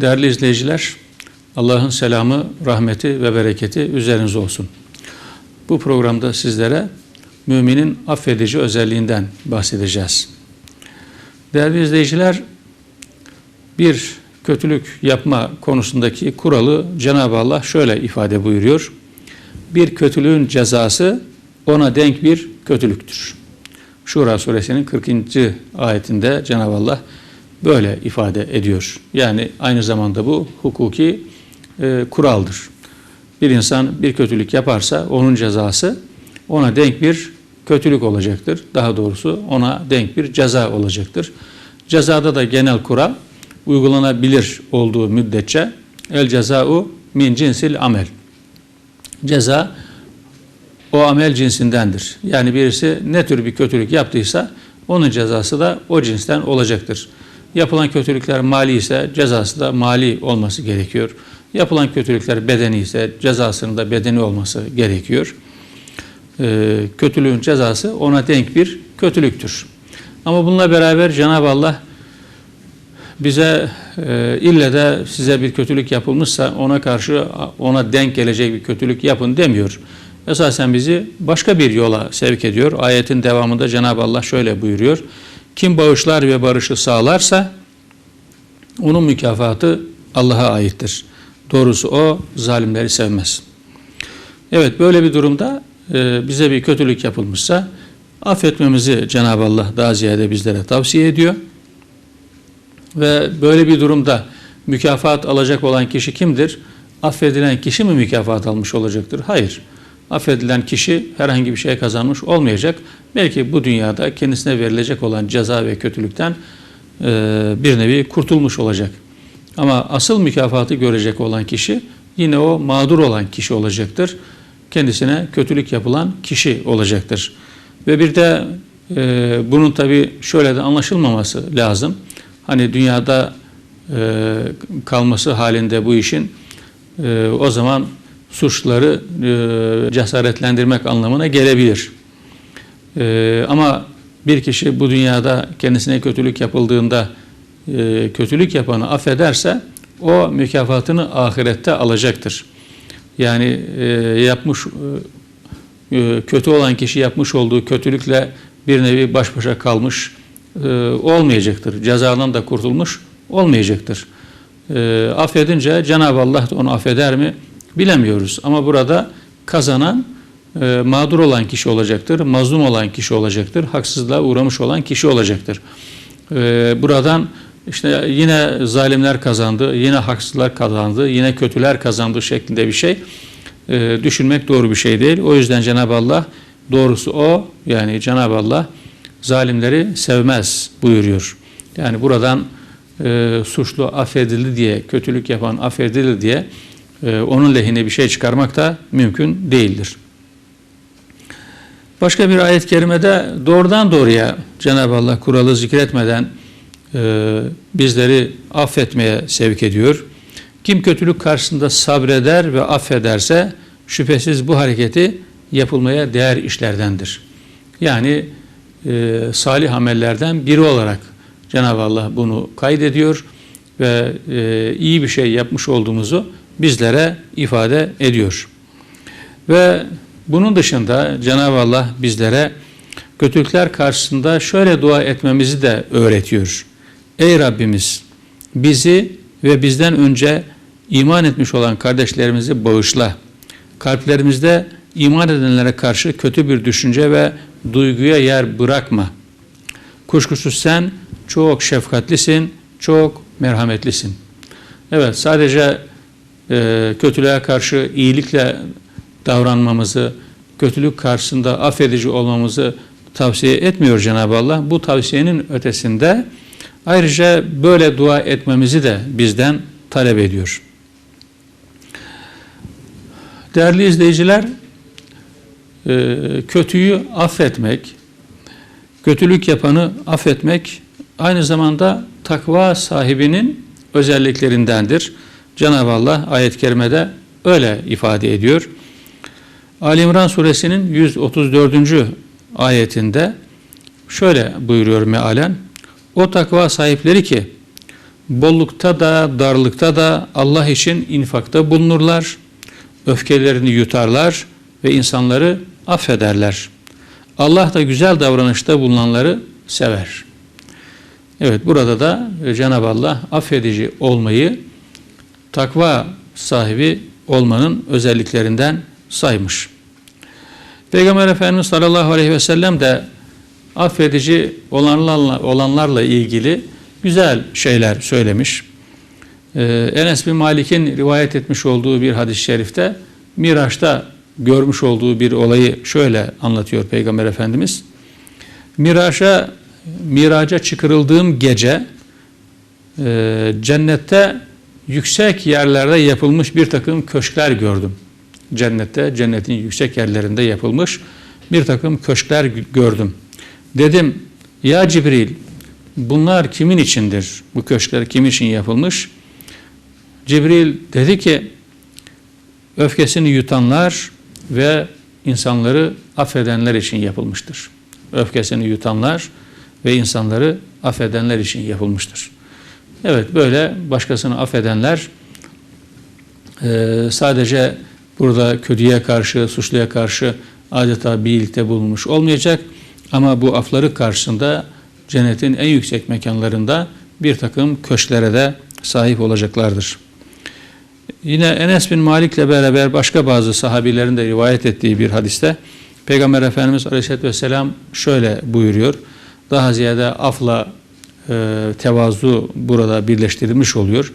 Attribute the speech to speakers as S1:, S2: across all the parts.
S1: Değerli izleyiciler, Allah'ın selamı, rahmeti ve bereketi üzerinize olsun. Bu programda sizlere müminin affedici özelliğinden bahsedeceğiz. Değerli izleyiciler, bir kötülük yapma konusundaki kuralı Cenab-ı Allah şöyle ifade buyuruyor. Bir kötülüğün cezası ona denk bir kötülüktür. Şura suresinin 40. ayetinde Cenab-ı Allah böyle ifade ediyor. Yani aynı zamanda bu hukuki e, kuraldır. Bir insan bir kötülük yaparsa onun cezası ona denk bir kötülük olacaktır. Daha doğrusu ona denk bir ceza olacaktır. Cezada da genel kural uygulanabilir olduğu müddetçe el cezau min cinsil amel. Ceza o amel cinsindendir. Yani birisi ne tür bir kötülük yaptıysa onun cezası da o cinsten olacaktır. Yapılan kötülükler mali ise cezası da mali olması gerekiyor. Yapılan kötülükler bedeni ise cezasının da bedeni olması gerekiyor. Ee, kötülüğün cezası ona denk bir kötülüktür. Ama bununla beraber Cenab-ı Allah bize e, ille de size bir kötülük yapılmışsa ona karşı ona denk gelecek bir kötülük yapın demiyor. Esasen bizi başka bir yola sevk ediyor. Ayetin devamında Cenab-ı Allah şöyle buyuruyor. Kim bağışlar ve barışı sağlarsa onun mükafatı Allah'a aittir. Doğrusu o zalimleri sevmez. Evet böyle bir durumda e, bize bir kötülük yapılmışsa affetmemizi Cenab-ı Allah daha ziyade bizlere tavsiye ediyor. Ve böyle bir durumda mükafat alacak olan kişi kimdir? Affedilen kişi mi mükafat almış olacaktır? Hayır. Affedilen kişi herhangi bir şey kazanmış olmayacak. Belki bu dünyada kendisine verilecek olan ceza ve kötülükten e, bir nevi kurtulmuş olacak. Ama asıl mükafatı görecek olan kişi yine o mağdur olan kişi olacaktır. Kendisine kötülük yapılan kişi olacaktır. Ve bir de e, bunun tabi şöyle de anlaşılmaması lazım. Hani dünyada e, kalması halinde bu işin e, o zaman suçları e, cesaretlendirmek anlamına gelebilir. E, ama bir kişi bu dünyada kendisine kötülük yapıldığında e, kötülük yapanı affederse o mükafatını ahirette alacaktır. Yani e, yapmış e, kötü olan kişi yapmış olduğu kötülükle bir nevi baş başa kalmış e, olmayacaktır. Cezadan da kurtulmuş olmayacaktır. E, affedince Cenab-ı Allah onu affeder mi bilemiyoruz. Ama burada kazanan e, mağdur olan kişi olacaktır, mazlum olan kişi olacaktır, haksızlığa uğramış olan kişi olacaktır. E, buradan işte yine zalimler kazandı, yine haksızlar kazandı, yine kötüler kazandı şeklinde bir şey e, düşünmek doğru bir şey değil. O yüzden Cenab-ı Allah doğrusu o yani Cenab-ı Allah zalimleri sevmez buyuruyor. Yani buradan e, suçlu affedildi diye, kötülük yapan affedildi diye onun lehine bir şey çıkarmak da mümkün değildir. Başka bir ayet-i kerimede doğrudan doğruya Cenab-ı Allah kuralı zikretmeden e, bizleri affetmeye sevk ediyor. Kim kötülük karşısında sabreder ve affederse şüphesiz bu hareketi yapılmaya değer işlerdendir. Yani e, salih amellerden biri olarak Cenab-ı Allah bunu kaydediyor ve e, iyi bir şey yapmış olduğumuzu bizlere ifade ediyor. Ve bunun dışında Cenab-ı Allah bizlere kötülükler karşısında şöyle dua etmemizi de öğretiyor. Ey Rabbimiz bizi ve bizden önce iman etmiş olan kardeşlerimizi bağışla. Kalplerimizde iman edenlere karşı kötü bir düşünce ve duyguya yer bırakma. Kuşkusuz sen çok şefkatlisin, çok merhametlisin. Evet sadece e, kötülüğe karşı iyilikle davranmamızı, kötülük karşısında affedici olmamızı tavsiye etmiyor Cenab-ı Allah. Bu tavsiyenin ötesinde ayrıca böyle dua etmemizi de bizden talep ediyor. Değerli izleyiciler, e, kötüyü affetmek, kötülük yapanı affetmek aynı zamanda takva sahibinin özelliklerindendir. Cenab-ı Allah ayet-i kerimede öyle ifade ediyor. Ali İmran suresinin 134. ayetinde şöyle buyuruyor mealen. O takva sahipleri ki bollukta da darlıkta da Allah için infakta bulunurlar. Öfkelerini yutarlar ve insanları affederler. Allah da güzel davranışta bulunanları sever. Evet burada da Cenab-ı Allah affedici olmayı takva sahibi olmanın özelliklerinden saymış. Peygamber Efendimiz sallallahu aleyhi ve sellem de affedici olanlarla, olanlarla ilgili güzel şeyler söylemiş. Ee, Enes bin Malik'in rivayet etmiş olduğu bir hadis-i şerifte Miraç'ta görmüş olduğu bir olayı şöyle anlatıyor Peygamber Efendimiz. Miraç'a miraca çıkarıldığım gece e, cennette yüksek yerlerde yapılmış bir takım köşkler gördüm. Cennette, cennetin yüksek yerlerinde yapılmış bir takım köşkler gördüm. Dedim, ya Cibril bunlar kimin içindir? Bu köşkler kimin için yapılmış? Cibril dedi ki, öfkesini yutanlar ve insanları affedenler için yapılmıştır. Öfkesini yutanlar ve insanları affedenler için yapılmıştır. Evet böyle başkasını affedenler e, sadece burada kötüye karşı, suçluya karşı adeta birlikte bulunmuş olmayacak. Ama bu afları karşısında cennetin en yüksek mekanlarında bir takım köşklere de sahip olacaklardır. Yine Enes bin Malik ile beraber başka bazı sahabilerin de rivayet ettiği bir hadiste Peygamber Efendimiz Aleyhisselatü Vesselam şöyle buyuruyor. Daha ziyade afla tevazu burada birleştirilmiş oluyor.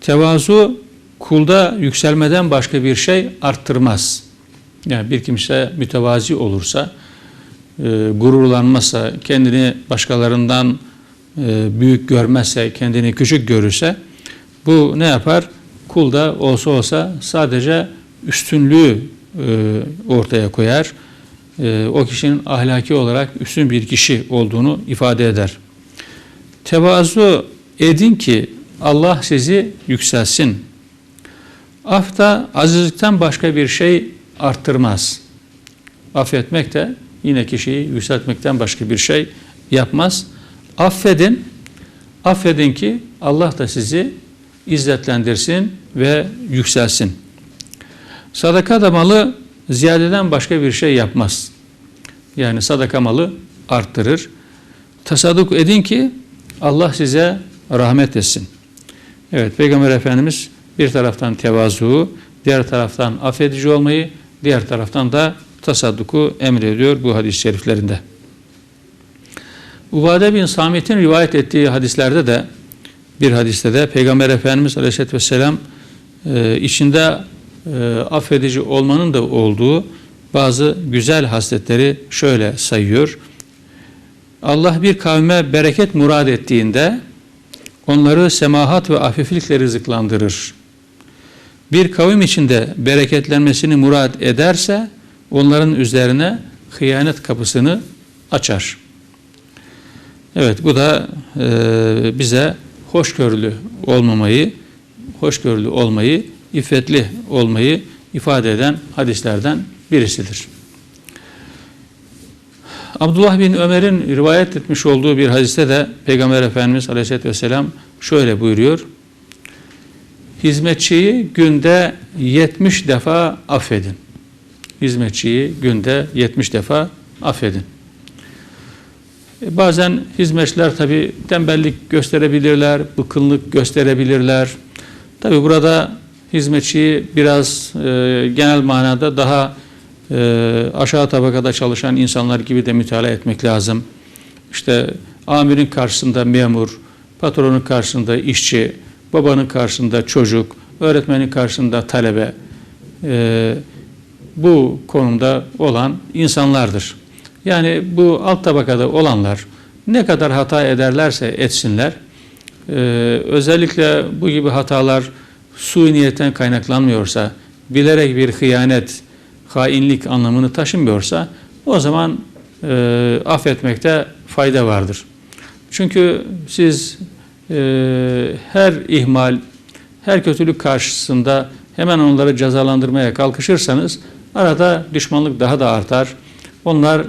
S1: Tevazu kulda yükselmeden başka bir şey arttırmaz. Yani bir kimse mütevazi olursa, e, gururlanmazsa, kendini başkalarından e, büyük görmezse, kendini küçük görürse bu ne yapar? Kulda olsa olsa sadece üstünlüğü e, ortaya koyar. E, o kişinin ahlaki olarak üstün bir kişi olduğunu ifade eder. Tevazu edin ki Allah sizi yükselsin. Af da azizlikten başka bir şey arttırmaz. Affetmek de yine kişiyi yükseltmekten başka bir şey yapmaz. Affedin, affedin ki Allah da sizi izzetlendirsin ve yükselsin. Sadaka da malı ziyadeden başka bir şey yapmaz. Yani sadaka malı arttırır. Tasadduk edin ki Allah size rahmet etsin. Evet Peygamber Efendimiz bir taraftan tevazu, diğer taraftan affedici olmayı, diğer taraftan da tasadduku emrediyor bu hadis-i şeriflerinde. Ubade bin Samit'in rivayet ettiği hadislerde de bir hadiste de Peygamber Efendimiz Aleyhisselatü Vesselam e, içinde e, affedici olmanın da olduğu bazı güzel hasletleri şöyle sayıyor. Allah bir kavme bereket murad ettiğinde onları semahat ve afiflikle rızıklandırır. Bir kavim içinde bereketlenmesini murad ederse onların üzerine hıyanet kapısını açar. Evet bu da e, bize hoşgörülü olmamayı, hoşgörülü olmayı, iffetli olmayı ifade eden hadislerden birisidir. Abdullah bin Ömer'in rivayet etmiş olduğu bir hadiste de Peygamber Efendimiz Aleyhisselatü Vesselam şöyle buyuruyor. Hizmetçiyi günde 70 defa affedin. Hizmetçiyi günde 70 defa affedin. E, bazen hizmetçiler tabi tembellik gösterebilirler, bıkkınlık gösterebilirler. Tabi burada hizmetçiyi biraz e, genel manada daha e, aşağı tabakada çalışan insanlar gibi de mütalaa etmek lazım. İşte amirin karşısında memur, patronun karşısında işçi, babanın karşısında çocuk, öğretmenin karşısında talebe e, bu konumda olan insanlardır. Yani bu alt tabakada olanlar ne kadar hata ederlerse etsinler, e, özellikle bu gibi hatalar sui niyetten kaynaklanmıyorsa, bilerek bir hıyanet, hainlik anlamını taşımıyorsa o zaman e, affetmekte fayda vardır. Çünkü siz e, her ihmal, her kötülük karşısında hemen onları cezalandırmaya kalkışırsanız arada düşmanlık daha da artar. Onlar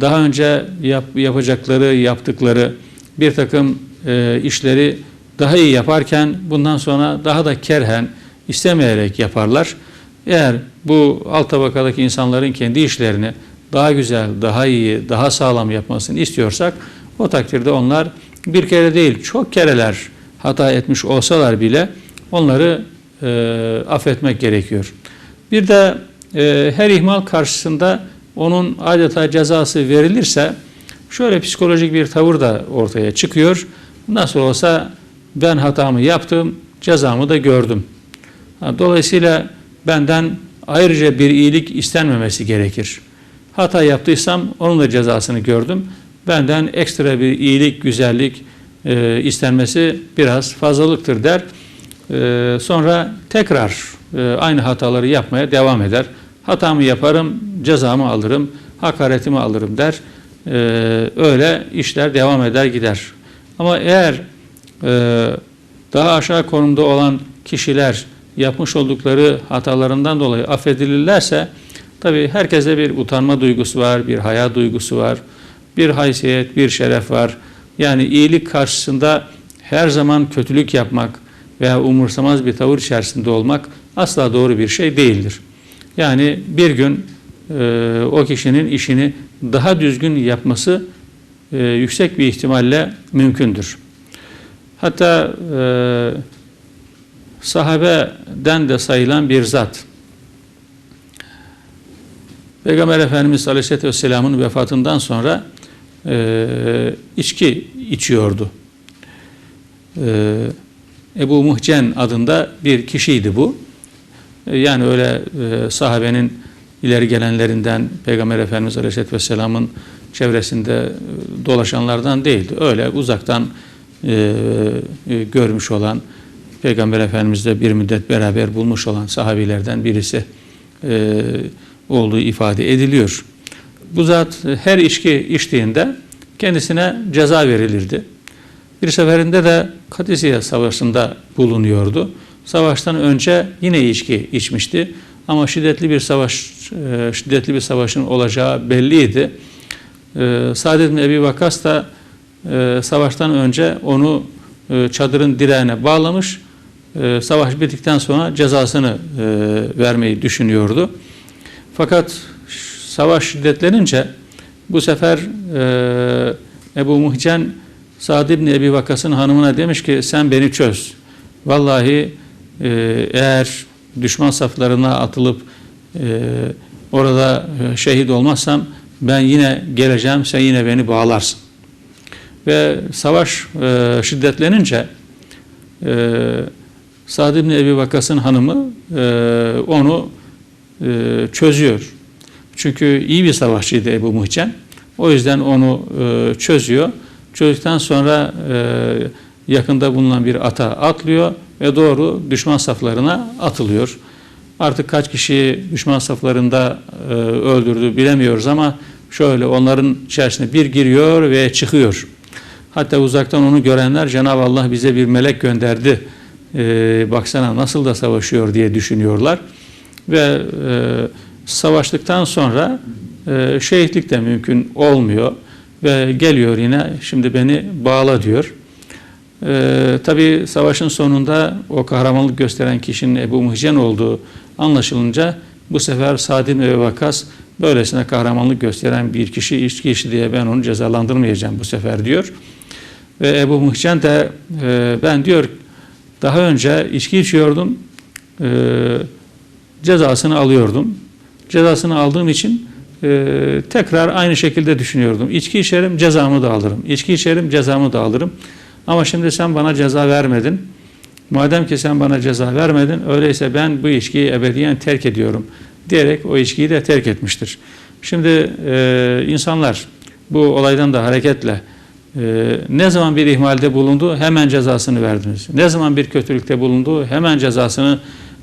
S1: daha önce yap, yapacakları, yaptıkları bir takım e, işleri daha iyi yaparken bundan sonra daha da kerhen istemeyerek yaparlar. Eğer bu alt tabakadaki insanların kendi işlerini daha güzel, daha iyi, daha sağlam yapmasını istiyorsak o takdirde onlar bir kere değil çok kereler hata etmiş olsalar bile onları e, affetmek gerekiyor. Bir de e, her ihmal karşısında onun adeta cezası verilirse şöyle psikolojik bir tavır da ortaya çıkıyor. Nasıl olsa ben hatamı yaptım, cezamı da gördüm. Dolayısıyla benden ayrıca bir iyilik istenmemesi gerekir. Hata yaptıysam onun da cezasını gördüm. Benden ekstra bir iyilik, güzellik e, istenmesi biraz fazlalıktır der. E, sonra tekrar e, aynı hataları yapmaya devam eder. Hatamı yaparım, cezamı alırım, hakaretimi alırım der. E, öyle işler devam eder gider. Ama eğer e, daha aşağı konumda olan kişiler yapmış oldukları hatalarından dolayı affedilirlerse tabi herkeste bir utanma duygusu var, bir haya duygusu var, bir haysiyet, bir şeref var. Yani iyilik karşısında her zaman kötülük yapmak veya umursamaz bir tavır içerisinde olmak asla doğru bir şey değildir. Yani bir gün e, o kişinin işini daha düzgün yapması e, yüksek bir ihtimalle mümkündür. Hatta e, sahabeden de sayılan bir zat. Peygamber Efendimiz Aleyhisselatü Vesselam'ın vefatından sonra e, içki içiyordu. E, Ebu Muhcen adında bir kişiydi bu. E, yani öyle e, sahabenin ileri gelenlerinden Peygamber Efendimiz Aleyhisselatü Vesselam'ın çevresinde e, dolaşanlardan değildi. Öyle uzaktan e, e, görmüş olan, Peygamber Efendimizle bir müddet beraber bulmuş olan sahabilerden birisi e, olduğu ifade ediliyor. Bu zat her içki içtiğinde kendisine ceza verilirdi. Bir seferinde de Kadisiye Savaşı'nda bulunuyordu. Savaştan önce yine içki içmişti. Ama şiddetli bir savaş, e, şiddetli bir savaşın olacağı belliydi. E, Saadet bin Ebi Vakas da e, savaştan önce onu çadırın direğine bağlamış. Savaş bittikten sonra cezasını vermeyi düşünüyordu. Fakat savaş şiddetlenince bu sefer Ebu Muhcen Sa'd ibn Ebi Vakas'ın hanımına demiş ki sen beni çöz. Vallahi eğer düşman saflarına atılıp e, orada e, şehit olmazsam ben yine geleceğim, sen yine beni bağlarsın. Ve savaş e, şiddetlenince e, Sa'd ibn Ebi Vakas'ın hanımı e, onu e, çözüyor. Çünkü iyi bir savaşçıydı Ebu Muhcen. O yüzden onu e, çözüyor. Çözdükten sonra e, yakında bulunan bir ata atlıyor ve doğru düşman saflarına atılıyor. Artık kaç kişiyi düşman saflarında e, öldürdü bilemiyoruz ama şöyle onların içerisine bir giriyor ve çıkıyor. Hatta uzaktan onu görenler Cenab-ı Allah bize bir melek gönderdi. E, baksana nasıl da savaşıyor diye düşünüyorlar. Ve e, savaştıktan sonra e, şehitlik de mümkün olmuyor. Ve geliyor yine şimdi beni bağla diyor. Ee, Tabi savaşın sonunda o kahramanlık gösteren kişinin Ebu Muhcen olduğu anlaşılınca bu sefer Sadin ve Vakas böylesine kahramanlık gösteren bir kişi içki içti diye ben onu cezalandırmayacağım bu sefer diyor. Ve Ebu Muhcen de e, ben diyor daha önce içki içiyordum e, cezasını alıyordum. Cezasını aldığım için e, tekrar aynı şekilde düşünüyordum. İçki içerim cezamı da alırım. İçki içerim cezamı da alırım. Ama şimdi sen bana ceza vermedin. Madem ki sen bana ceza vermedin, öyleyse ben bu ilişkiyi ebediyen terk ediyorum diyerek o ilişkiyi de terk etmiştir. Şimdi e, insanlar bu olaydan da hareketle e, ne zaman bir ihmalde bulundu hemen cezasını verdiniz. Ne zaman bir kötülükte bulundu hemen cezasını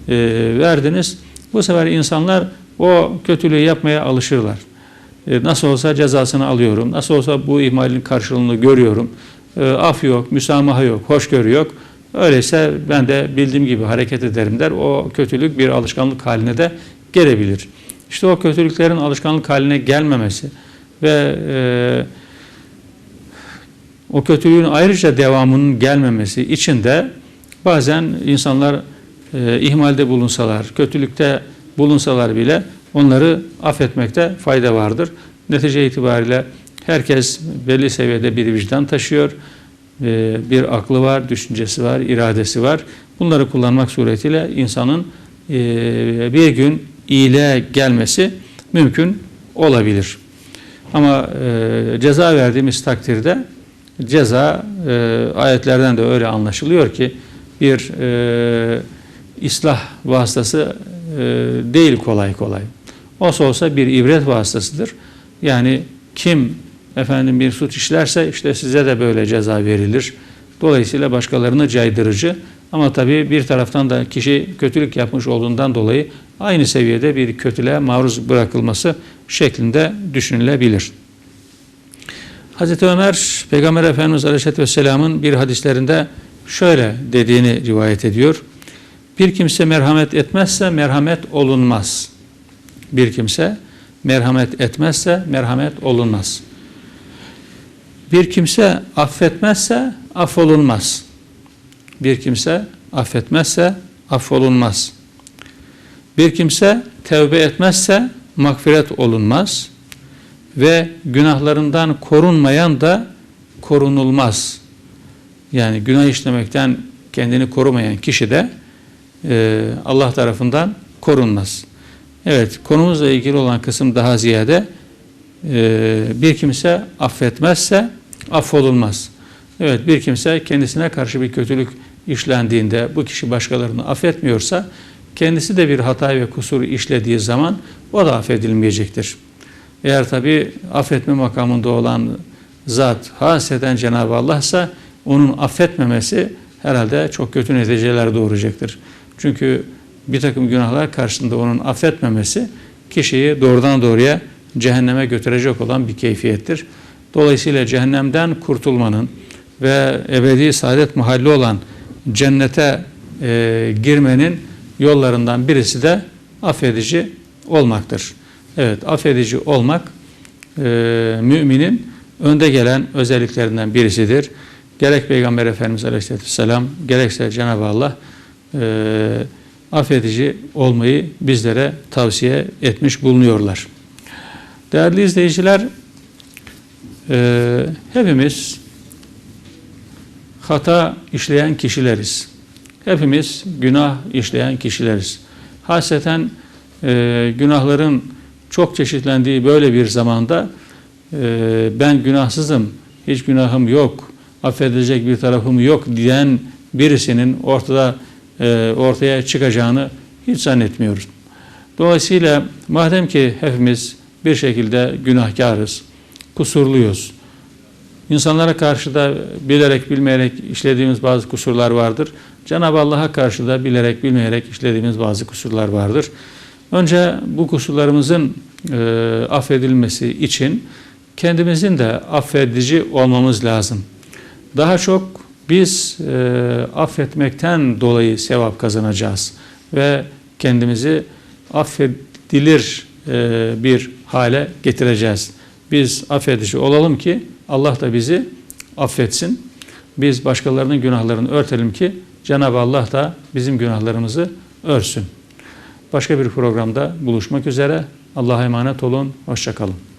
S1: e, verdiniz. Bu sefer insanlar o kötülüğü yapmaya alışırlar. E, nasıl olsa cezasını alıyorum, nasıl olsa bu ihmalin karşılığını görüyorum e, af yok, müsamaha yok, hoşgörü yok. Öyleyse ben de bildiğim gibi hareket ederim der. O kötülük bir alışkanlık haline de gelebilir. İşte o kötülüklerin alışkanlık haline gelmemesi ve e, o kötülüğün ayrıca devamının gelmemesi için de bazen insanlar e, ihmalde bulunsalar, kötülükte bulunsalar bile onları affetmekte fayda vardır. Netice itibariyle herkes belli seviyede bir vicdan taşıyor, e, bir aklı var, düşüncesi var, iradesi var. Bunları kullanmak suretiyle insanın e, bir gün iyiliğe gelmesi mümkün olabilir. Ama e, ceza verdiğimiz takdirde ceza e, ayetlerden de öyle anlaşılıyor ki bir e, islah vasıtası e, değil kolay kolay. Olsa olsa bir ibret vasıtasıdır. Yani kim efendim bir suç işlerse işte size de böyle ceza verilir. Dolayısıyla başkalarını caydırıcı ama tabii bir taraftan da kişi kötülük yapmış olduğundan dolayı aynı seviyede bir kötülüğe maruz bırakılması şeklinde düşünülebilir. Hazreti Ömer Peygamber Efendimiz Aleyhisselatü Vesselam'ın bir hadislerinde şöyle dediğini rivayet ediyor. Bir kimse merhamet etmezse merhamet olunmaz. Bir kimse merhamet etmezse merhamet olunmaz. Bir kimse affetmezse affolunmaz. Bir kimse affetmezse affolunmaz. Bir kimse tevbe etmezse mağfiret olunmaz ve günahlarından korunmayan da korunulmaz. Yani günah işlemekten kendini korumayan kişi de e, Allah tarafından korunmaz. Evet konumuzla ilgili olan kısım daha ziyade e, bir kimse affetmezse affolunmaz. Evet bir kimse kendisine karşı bir kötülük işlendiğinde bu kişi başkalarını affetmiyorsa kendisi de bir hata ve kusur işlediği zaman o da affedilmeyecektir. Eğer tabi affetme makamında olan zat haseden Cenab-ı Allah ise onun affetmemesi herhalde çok kötü neticeler doğuracaktır. Çünkü bir takım günahlar karşısında onun affetmemesi kişiyi doğrudan doğruya cehenneme götürecek olan bir keyfiyettir. Dolayısıyla cehennemden kurtulmanın ve ebedi saadet mahalli olan cennete e, girmenin yollarından birisi de affedici olmaktır. Evet, affedici olmak e, müminin önde gelen özelliklerinden birisidir. Gerek Peygamber Efendimiz Aleyhisselatü Vesselam, gerekse Cenab-ı Allah e, affedici olmayı bizlere tavsiye etmiş bulunuyorlar. Değerli izleyiciler, e, hepimiz hata işleyen kişileriz. Hepimiz günah işleyen kişileriz. Haseten e, günahların çok çeşitlendiği böyle bir zamanda e, ben günahsızım, hiç günahım yok, affedilecek bir tarafım yok diyen birisinin ortada e, ortaya çıkacağını hiç zannetmiyoruz. Dolayısıyla madem ki hepimiz bir şekilde günahkarız, kusurluyuz. İnsanlara karşı da bilerek bilmeyerek işlediğimiz bazı kusurlar vardır. Cenab-ı Allah'a karşı da bilerek bilmeyerek işlediğimiz bazı kusurlar vardır. Önce bu kusurlarımızın e, affedilmesi için kendimizin de affedici olmamız lazım. Daha çok biz e, affetmekten dolayı sevap kazanacağız ve kendimizi affedilir e, bir hale getireceğiz. Biz affedici olalım ki Allah da bizi affetsin. Biz başkalarının günahlarını örtelim ki Cenab-ı Allah da bizim günahlarımızı örsün. Başka bir programda buluşmak üzere. Allah'a emanet olun. Hoşçakalın.